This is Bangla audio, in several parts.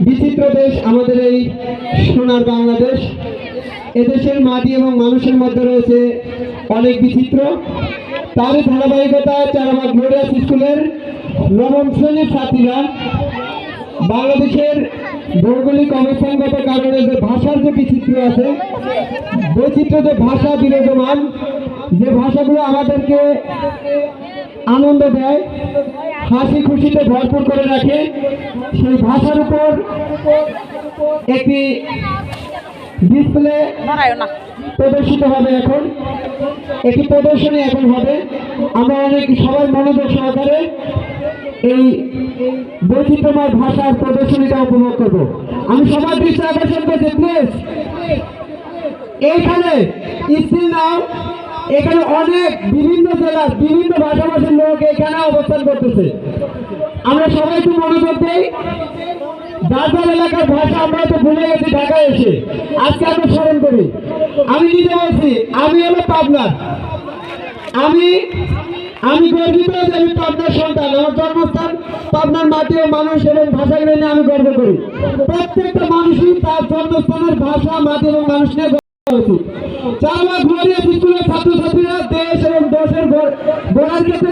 বিচিত্র দেশ আমাদের এই সোনার বাংলাদেশ। এদেশের মাটি এবং মানুষের মধ্যে রয়েছে অনেক বিচিত্র। তারই ধারাবাহিকতায় চারাবাগ গ্লোরিয়াস স্কুলের নবম শ্রেণির ছাত্রীরা বাংলাদেশের ভৌগোলিক অবস্থানগত কারণে যে ভাষার যে বিচিত্র আছে বৈচিত্র্য যে ভাষা বিরাজমান, যে ভাষাগুলো আমাদেরকে আনন্দ দেয়, হাসি খুশিতে ভরপুর করে রাখে সেই ভাষার উপর একটি ডিসপ্লে প্রদর্শিত হবে এখন। একটি প্রদর্শনী এখন হবে। আমরা অনেক সবাই মনোযোগ সহকারে এই বৈচিত্র্যময় ভাষার প্রদর্শনীটা উপভোগ করব। আমি সবার দৃষ্টি আকর্ষণ করছি প্লিজ এইখানে স্ত্রী নাও এখানে অনেক বিভিন্ন জেলার বিভিন্ন ভাষাভাষীর লোক এখানে অবস্থান করতেছে। আমরা সবাই একটু মনোযোগ দেই। যার এলাকার ভাষা আমরা তো ভুলে গেছি, ঢাকায় এসে। আজকে আমরা স্মরণ করি। আমি নিজে বলছি, আমি হলো পাবনার। আমি আমি গর্বিত আমি পাবনার সন্তান। আমার জন্মস্থান পাবনার মাটি ও মানুষ এবং ভাষাগুলো নিয়ে আমি গর্ব করি। প্রত্যেকটা মানুষই তার জন্মস্থানের ভাষা, মাটি এবং মানুষ নিয়ে গর্ব করা উচিত চারবার গ্লোরিয়া স্কুলের ছাত্রছাত্রীরা দেশ এবং দেশের গড়ার ক্ষেত্রে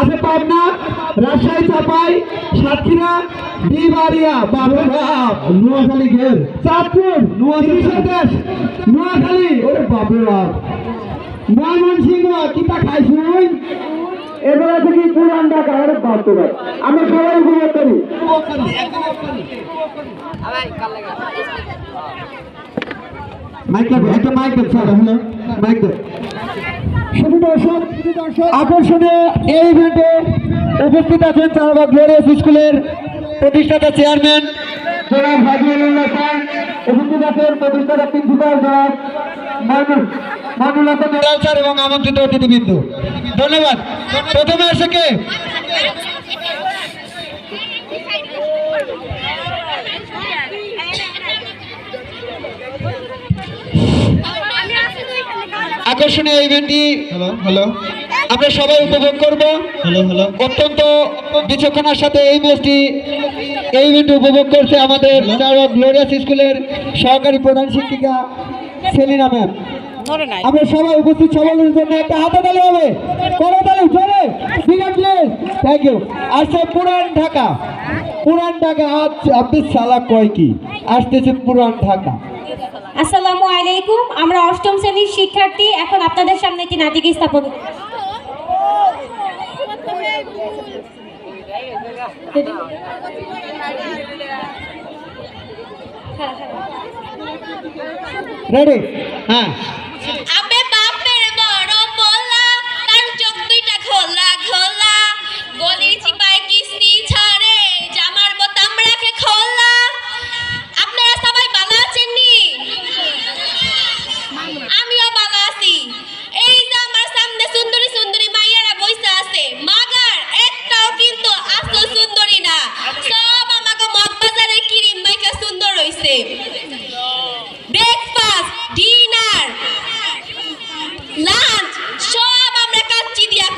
আছে পাবনা, রাজশাহী, চাপাই, সাতক্ষীরা দিবাড়িয়া বাবু বাপ নোয়াখালী ঘের চাঁদপুর নোয়াখালী দেশ নোয়াখালী, ওরে বাবু বাপ। ময়মনসিংহ, কিতা খাইছুন এবার আছে কি পুরান ঢাকা আরে বাপ আমরা সবাই উপভোগ করি। মাইক একটা মাইক দেন স্যার হ্যালো, মাইক দেন শুধু দর্শক আকর্ষণীয় এই ইভেন্টে উপস্থিত আছেন চারবাগ গ্লোরিয়াস স্কুলের প্রতিষ্ঠাতা চেয়ারম্যান জনাব হাজিউল্লাহ খান। উপস্থিত আছেন প্রতিষ্ঠাতা প্রিন্সিপাল জনাব স্যার এবং আমন্ত্রিত অতিথিবৃন্দ। ধন্যবাদ। প্রথমে আসে কে? আকর্ষণীয় ইভেন্টটি হ্যালো হ্যালো। আমরা সবাই উপভোগ করব। Hello hello. অত্যন্ত বিচক্ষণার সাথে এই ম্যাচটি এই ইভেন্ট উপভোগ করছে আমাদের গ্লোরিয়াস স্কুলের সহকারী প্রধান শিক্ষিকা সেলিনা ম্যাম। আমরা সবাই উপস্থিত সবাইয়ের জন্য একটা হাতে তালি হবে। করে তালি জোরে। থ্যাংক ইউ আসছে পুরান ঢাকা। পুরান ঢাকা আজ আপনি সালা কয় কি? আসতেছে পুরান ঢাকা। আসসালামু আলাইকুম। আমরা অষ্টম শ্রেণির শিক্ষার্থী এখন আপনাদের সামনে একটি নাটিক স্থাপন রেডি হ্যাঁ।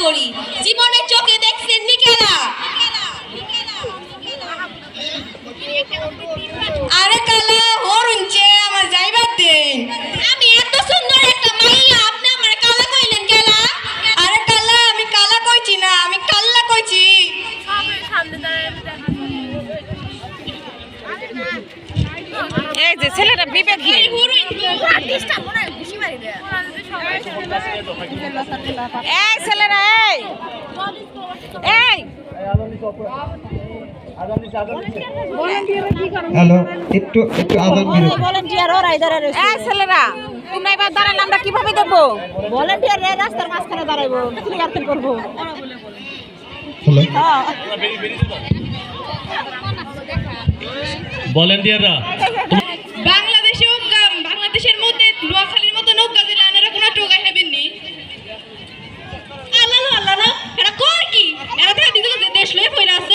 করি। জীবনের চোখে দেখছেন নিকেলা। আরে কালা হরুনছে আমার যাইবার দিন আমি এত সুন্দর একটা মাইয়া আপনি আমার কালা কইলেন কেলা? আরে কালা আমি কালা কইছি না আমি কাল্লা কইছি। এই যে ছেলেটা বিবেকহীন এই ছেলেরা এই। এই। হ্যালো একটু একটু আদান ভলেন্টিয়ার ওরাই দাঁড়ায় রয়েছে। এই ছেলেরা তোমরা এবার দাঁড়ান আমরা কীভাবে দেবো? ভলেন্টিয়ার রাস্তার মাঝখানে দাঁড়াইবো কি গার্তেন করব। হ্যালো। ভলেন্টিয়াররা বাংলাদেশে